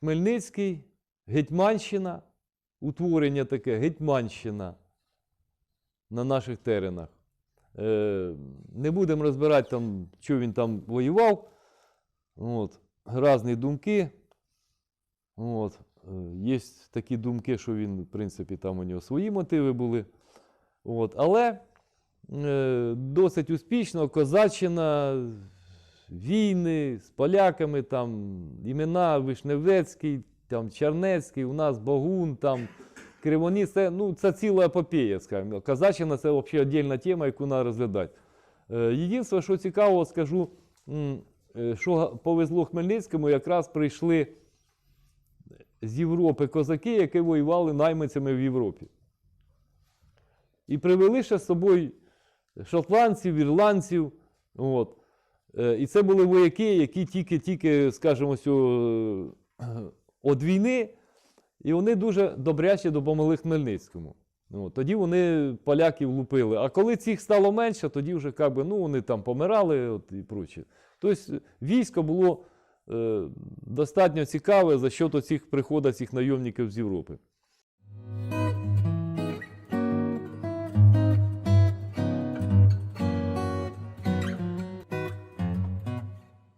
Хмельницький, Гетьманщина, утворення таке, Гетьманщина на наших теренах. Е, не будемо розбирати, там, що він там воював. От, різні думки. От, е, є такі думки, що він, в принципі, там у нього свої мотиви були. От, але е, досить успішно Козаччина, війни з поляками, там імена Вишневецький, там Чернецький, у нас Богун, там Кривоніс, це, ну, це ціла епопея, скажімо. Казаччина це взагалі віддільна тема, яку треба розглядати. Е, Єдине, що цікаво, скажу, е, що повезло Хмельницькому, якраз прийшли з Європи козаки, які воювали найманцями в Європі. І привели ще з собою шотландців, ірландців. От. Е, І це були вояки, які тільки-тільки, скажімо, сьо, е, від війни, і вони дуже добряче допомогли Хмельницькому. От. Тоді вони поляків лупили. А коли цих стало менше, тоді вже как би, ну, вони там помирали от, і проче. Тобто військо було е, достатньо цікаве за счет цих приходу цих найомників з Європи.